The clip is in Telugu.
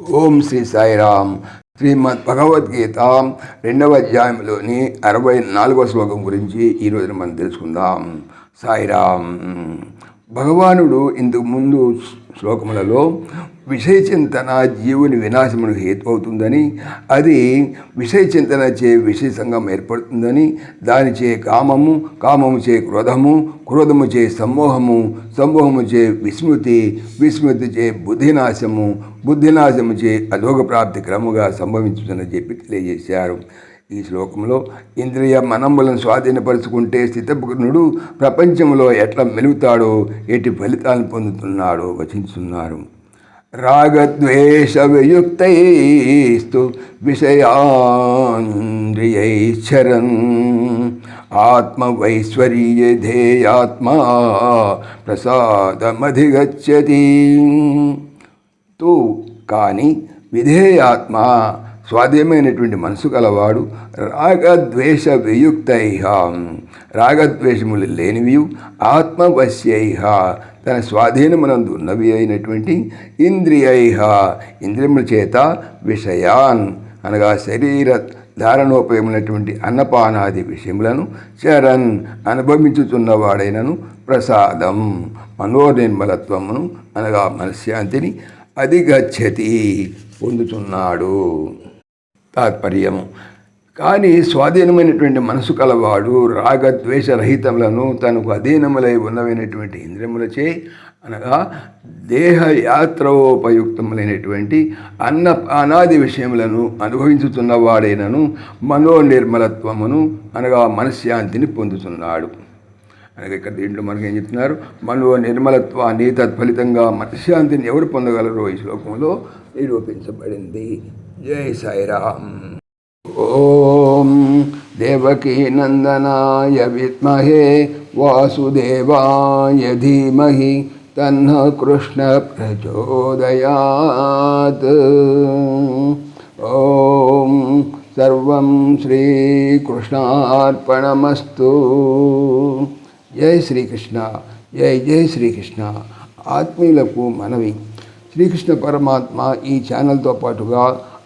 ఓం శ్రీ సాయిరామ్. శ్రీమద్ భగవద్గీత రెండవ అధ్యాయంలోని అరవై నాలుగవ శ్లోకం గురించి ఈరోజు మనం తెలుసుకుందాం. సాయిరామ్. భగవానుడు ఇంతకు ముందు శ్లోకములలో విషయచింతన జీవుని వినాశమును హేతు అవుతుందని అది విషయచింతన చే విషయ సంఘం ఏర్పడుతుందని దానిచే కామము కామము చే క్రోధము క్రోధము చే సమ్మోహము సమ్మోహము చే విస్మృతి విస్మృతి చే బుద్ధినాశము బుద్ధినాశము చే అధోగ ప్రాప్తి క్రమముగా సంభవించుతుందని చెప్పి తెలియజేశారు. ఈ శ్లోకంలో ఇంద్రియ మనంబులను స్వాధీనపరుచుకుంటే స్థితపురుణుడు ప్రపంచంలో ఎట్లా మెలుగుతాడో ఎట్టి ఫలితాలను పొందుతున్నాడో వచించుతున్నారు रागद्वेषवियुक्तैस्तु विषयान्द्रियैच्छरन्। प्रसाद प्रसादमधिगच्छति। तो कानि विधेयात्मा స్వాధీనమైనటువంటి మనసు గలవాడు రాగద్వేష వియుక్తైహ. రాగద్వేషములు లేనివి ఆత్మవశ్యైహ. తన స్వాధీనమునందు ఉన్నవి అయినటువంటి ఇంద్రియైహ. ఇంద్రియముల చేత విషయాన్ అనగా శరీర ధారణోపయమైనటువంటి అన్నపానాది విషయములను చరణ్ అనుభవించుతున్నవాడైనను ప్రసాదం. మనోనిర్మలత్వమును అనగా మనశ్శాంతిని అధిగచ్చతి పొందుతున్నాడు తాత్పర్యము. కానీ స్వాధీనమైనటువంటి మనసు కలవాడు రాగద్వేషరహితములను తనకు అధీనములై ఉన్నవైనటువంటి ఇంద్రియములచే అనగా దేహ యాత్రోపయుక్తములైనటువంటి అన్న అనాది విషయములను అనుభవించుతున్నవాడైనను మనోనిర్మలత్వమును అనగా మనశ్శాంతిని పొందుతున్నాడు. అనగా ఇక్కడ దీంట్లో మనకి ఏం చెప్తున్నారు? మనో నిర్మలత్వాన్ని తత్ఫలితంగా మనశ్శాంతిని ఎవరు పొందగలరో ఈ శ్లోకంలో నిరూపించబడింది. జై సాయిరామ్ ఓం దేవకీ నందనాయ విద్మహే వాసుదేవాయ ధీమహి తన్న కృష్ణ ప్రచోదయాత్ ఓం సర్వం శ్రీకృష్ణార్పణమస్తు జై శ్రీకృష్ణ జై జై శ్రీకృష్ణ ఆత్మీయులకు మనవి శ్రీకృష్ణ పరమాత్మ ఈ ఛానల్తో పాటుగా